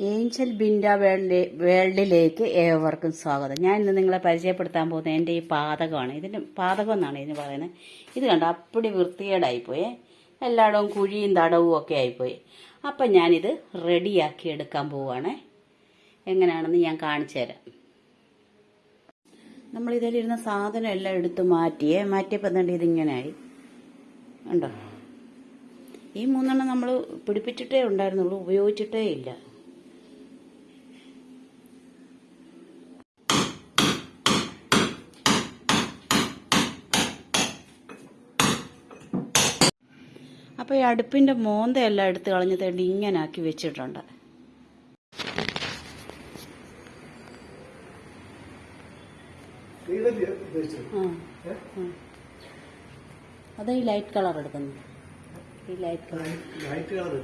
Angel Binda world വേൾഡിലേക്ക് ഏവർക്കും സ്വാഗതം. ഞാൻ ഇന്ന് നിങ്ങളെ പരിചയപ്പെടുത്താൻ പോകുന്നത് എന്റെ ഈ പാതകമാണ്. ഇതിന് പാതകം എന്നാണ് ഇതിന് പറയുന്നത്. ഇത് കണ്ട? അപ്പടി വൃത്തികേടായിപ്പോയേ. എല്ലായിടവും കുഴിയും തടവും ഒക്കെ ആയിപ്പോയി. അപ്പം ഞാനിത് റെഡിയാക്കി എടുക്കാൻ പോവുകയാണേ. എങ്ങനെയാണെന്ന് ഞാൻ കാണിച്ചു തരാം. നമ്മൾ ഇതിലിരുന്ന സാധനം എല്ലാം എടുത്ത് മാറ്റിയേ. മാറ്റിയപ്പോൾ എന്താണ്ട് ഇതിങ്ങനെയായി ഉണ്ടോ ഈ മൂന്നെണ്ണം നമ്മൾ പിടിപ്പിച്ചിട്ടേ ഉണ്ടായിരുന്നുള്ളൂ ഉപയോഗിച്ചിട്ടേ ഇല്ല. അപ്പോൾ ഈ അടുപ്പിന്റെ മോന്തയെല്ലാം എടുത്ത് കളഞ്ഞിട്ട് ഇങ്ങനെ ആക്കി വെച്ചിട്ടുണ്ട്. അതാ ഈ ലൈറ്റ് കളർ എടുക്കുന്നു ഈ ലൈറ്റ് കളർ ലൈറ്റ് കളർ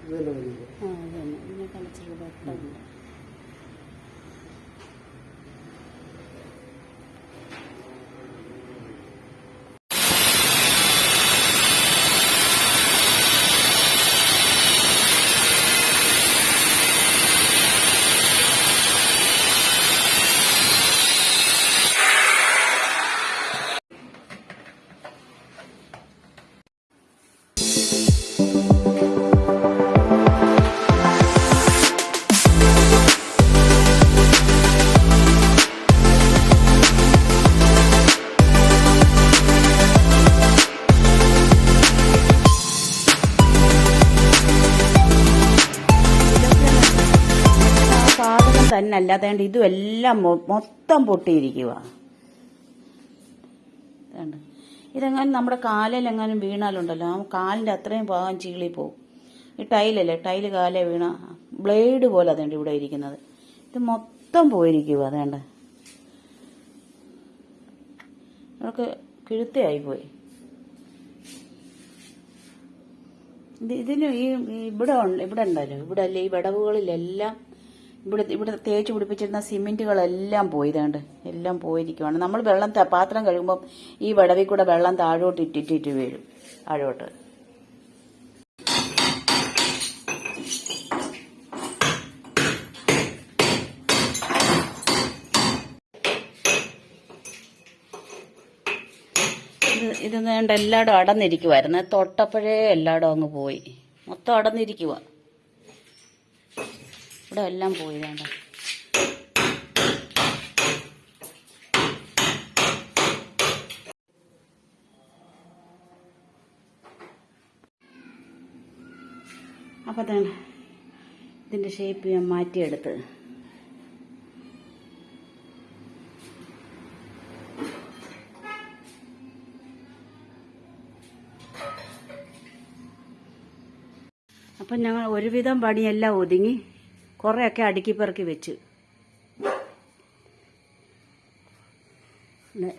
ഇതെല്ലാം വരുന്നത് ആ അത് തന്നെ ഇതിനെ തന്നെ അല്ലാതെ ഇതും എല്ലാം മൊത്തം പൊട്ടിയിരിക്കുക ഇതെങ്ങാനും നമ്മുടെ കാലിലെങ്ങാനും വീണാലുണ്ടല്ലോ. ആ കാലിന്റെ അത്രയും ഭാഗം ചീളി പോവും ഈ ടൈലല്ലേ? ടൈൽ കാലേ വീണ ബ്ലേഡ് പോലെ അതേണ്ട ഇവിടെ ഇരിക്കുന്നത്. ഇത് മൊത്തം പോയിരിക്കുക അതേണ്ട. നമുക്ക് കിഴുത്തയായി പോയി ഇത് ഇതിന് ഈ ഇവിടെ ഇവിടെ ഉണ്ടല്ലോ. ഇവിടെ അല്ലേ ഈ വിടവുകളിലെല്ലാം ഇവിടെ ഇവിടെ തേച്ച് പിടിപ്പിച്ചിരുന്ന സിമെന്റുകളെല്ലാം പോയി ഇതാണ്ട് എല്ലാം പോയിരിക്കുവാണ്. നമ്മൾ വെള്ളം പാത്രം കഴുകുമ്പോൾ ഈ വിടവിൽ കൂടെ വെള്ളം താഴോട്ട് ഇട്ടിട്ടിട്ട് വീഴും. താഴോട്ട്. ഇത് വേണ്ട എല്ലായിടും അടന്നിരിക്കുമായിരുന്നു തൊട്ടപ്പോഴേ എല്ലായിടും അങ്ങ് പോയി. മൊത്തം അടന്നിരിക്കുക ഇവിടെ എല്ലാം പോയി വേണ്ട. അപ്പോൾ തന്നെ ഇതിന്റെ ഷേപ്പ് ഞാൻ മാറ്റിയെടുത്ത്. അപ്പം ഞങ്ങൾ ഒരുവിധം പണിയെല്ലാം ഒതുങ്ങി. കുറേയൊക്കെ അടുക്കി പെറുക്കി വെച്ച്.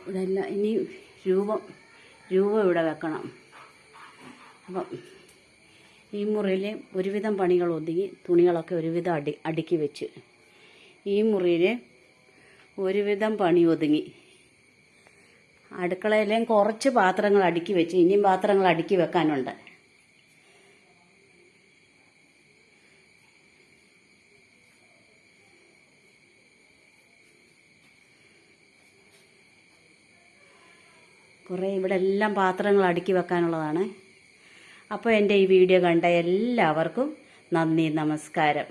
ഇതെല്ലാം ഇനി രൂപം രൂപം ഇവിടെ വെക്കണം. അപ്പം ഈ മുറിയിൽ ഒരുവിധം പണികൾ ഒതുങ്ങി തുണികളൊക്കെ ഒരുവിധം അടി അടുക്കി വെച്ച്. ഈ മുറിയിൽ ഒരുവിധം പണി ഒതുങ്ങി. അടുക്കളയിലേയും കുറച്ച് പാത്രങ്ങൾ അടുക്കി വെച്ച് ഇനിയും പാത്രങ്ങൾ അടുക്കി വെക്കാനുണ്ട്. കുറേ ഇവിടെ എല്ലാം പാത്രങ്ങൾ അടുക്കി വെക്കാനുള്ളതാണ്. അപ്പോൾ എന്റെ ഈ വീഡിയോ കണ്ട എല്ലാവർക്കും നന്ദി നമസ്കാരം.